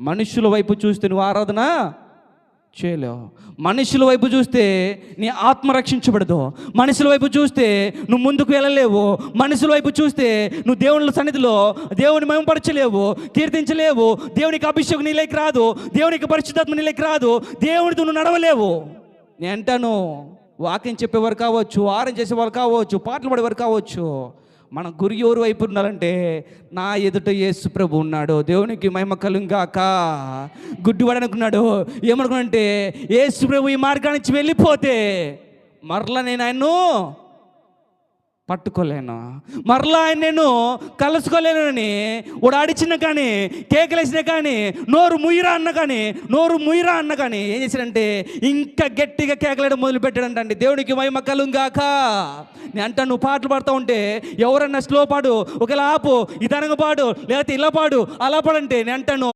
మనుషుల వైపు చూస్తే నువ్వు ఆరాధన చేయలేవు. మనుషుల వైపు చూస్తే నీ ఆత్మ రక్షించబడదు. మనుషుల వైపు చూస్తే నువ్వు ముందుకు వెళ్ళలేవు. మనుషుల వైపు చూస్తే నువ్వు దేవుని సన్నిధిలో దేవుని మేంపరచలేవు కీర్తించలేవు. దేవునికి అభిషేకం నీలోకి రాదు. దేవునికి పరిశుద్ధాత్మ నీలోకి రాదు. దేవునితో నువ్వు నడవలేవు. నేను అంటాను వాక్యం చెప్పేవారు కావచ్చు ఆరం చేసేవారు కావచ్చు పాటలు పడేవారు కావచ్చు మన గురి ఎవరు వైపు ఉండాలంటే నా ఎదుట యేసు ప్రభు ఉన్నాడు. దేవునికి మహిమ కలుగాక గుడ్డివాడనుకున్నాడు. ఏమనుకున్నాడంటే యేసు ప్రభు ఈ మార్గానికి వెళ్ళిపోతే మరలా నేను ఆయన్ను పట్టుకోలేను. మరలా ఆయన నేను కలుసుకోలేనని వాడు అడిచిన కానీ కేకలేసిన కానీ నోరు ముయిరా అన్న కానీ నోరు ముయిరా అన్న కానీ ఏం చేశాడంటే ఇంకా గట్టిగా కేకలేయడం మొదలు పెట్టాడంటండి దేవునికి మహిమ కలుగాక నేను అంటా నువ్వు పాటలు పాడుతూ ఉంటే ఎవరన్నా స్లో పాడు ఒకవేళ ఆపు ఇదనంగా పాడు లేకపోతే ఇలా పాడు అలా పాడంటే. నేను అంటాను